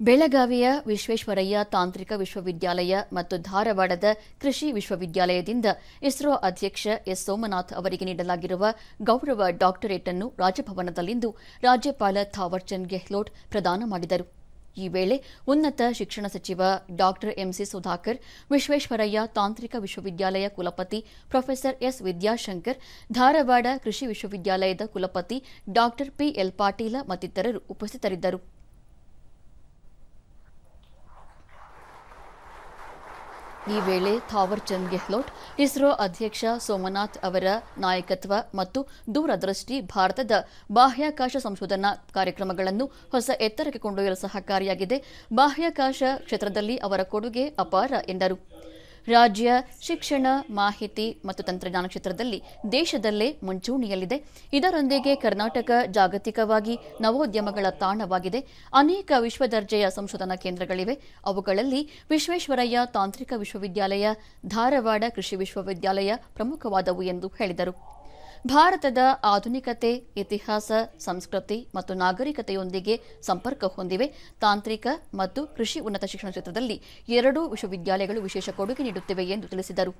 ಬೆಳಗಾವಿಯ ವಿಶ್ವೇಶ್ವರಯ್ಯ ತಾಂತ್ರಿಕ ವಿಶ್ವವಿದ್ಯಾಲಯ ಮತ್ತು ಧಾರವಾಡದ ಕೃಷಿ ವಿಶ್ವವಿದ್ಯಾಲಯದಿಂದ ಇಸ್ರೋ ಅಧ್ಯಕ್ಷ ಎಸ್. ಸೋಮನಾಥ್ ಅವರಿಗೆ ನೀಡಲಾಗಿರುವ ಗೌರವ ಡಾಕ್ಟರೇಟ್ ಅನ್ನು ರಾಜಭವನದಲ್ಲಿಂದು ರಾಜ್ಯಪಾಲ ಥಾವರ್ಚಂದ್ ಗೆಹ್ಲೋಟ್ ಪ್ರದಾನ ಮಾಡಿದರು. ಈ ವೇಳೆ ಉನ್ನತ ಶಿಕ್ಷಣ ಸಚಿವ ಡಾಕ್ಟರ್ ಎಂಸಿ ಸುಧಾಕರ್, ವಿಶ್ವೇಶ್ವರಯ್ಯ ತಾಂತ್ರಿಕ ವಿಶ್ವವಿದ್ಯಾಲಯ ಕುಲಪತಿ ಪ್ರೊಫೆಸರ್ ಎಸ್. ವಿದ್ಯಾಶಂಕರ್, ಧಾರವಾಡ ಕೃಷಿ ವಿಶ್ವವಿದ್ಯಾಲಯದ ಕುಲಪತಿ ಡಾಕ್ಟರ್ ಪಿಎಲ್ ಪಾಟೀಲ ಮತ್ತಿತರರು ಉಪಸ್ಥಿತರಿದ್ದರು. ಈ ವೇಳೆ ಥಾವರ್ಚಂದ್ ಗೆಹ್ಲೋಟ್ ಇಸ್ರೋ ಅಧ್ಯಕ್ಷ ಸೋಮನಾಥ್ ಅವರ ನಾಯಕತ್ವ ಮತ್ತು ದೂರದೃಷ್ಟಿ ಭಾರತದ ಬಾಹ್ಯಾಕಾಶ ಸಂಶೋಧನಾ ಕಾರ್ಯಕ್ರಮಗಳನ್ನು ಹೊಸ ಎತ್ತರಕ್ಕೆ ಕೊಂಡೊಯ್ಯಲು ಸಹಕಾರಿಯಾಗಿದೆ. ಬಾಹ್ಯಾಕಾಶ ಕ್ಷೇತ್ರದಲ್ಲಿ ಅವರ ಕೊಡುಗೆ ಅಪಾರ ಎಂದರು. ರಾಜ್ಯ ಶಿಕ್ಷಣ, ಮಾಹಿತಿ ಮತ್ತು ತಂತ್ರಜ್ಞಾನ ಕ್ಷೇತ್ರದಲ್ಲಿ ದೇಶದಲ್ಲೇ ಮುಂಚೂಣಿಯಲ್ಲಿದೆ. ಇದರೊಂದಿಗೆ ಕರ್ನಾಟಕ ಜಾಗತಿಕವಾಗಿ ನವೋದ್ಯಮಗಳ ತಾಣವಾಗಿದೆ. ಅನೇಕ ವಿಶ್ವದರ್ಜೆಯ ಸಂಶೋಧನಾ ಕೇಂದ್ರಗಳಿವೆ. ಅವುಗಳಲ್ಲಿ ವಿಶ್ವೇಶ್ವರಯ್ಯ ತಾಂತ್ರಿಕ ವಿಶ್ವವಿದ್ಯಾಲಯ, ಧಾರವಾಡ ಕೃಷಿ ವಿಶ್ವವಿದ್ಯಾಲಯ ಪ್ರಮುಖವಾದವು ಎಂದು ಹೇಳಿದರು. ಭಾರತದ ಆಧುನಿಕತೆ, ಇತಿಹಾಸ, ಸಂಸ್ಕೃತಿ ಮತ್ತು ನಾಗರಿಕತೆಯೊಂದಿಗೆ ಸಂಪರ್ಕ ಹೊಂದಿವೆ. ತಾಂತ್ರಿಕ ಮತ್ತು ಕೃಷಿ ಉನ್ನತ ಶಿಕ್ಷಣ ಕ್ಷೇತ್ರದಲ್ಲಿ ಎರಡೂ ವಿಶ್ವವಿದ್ಯಾಲಯಗಳು ವಿಶೇಷ ಕೊಡುಗೆ ನೀಡುತ್ತಿವೆ ಎಂದು ತಿಳಿಸಿದರು.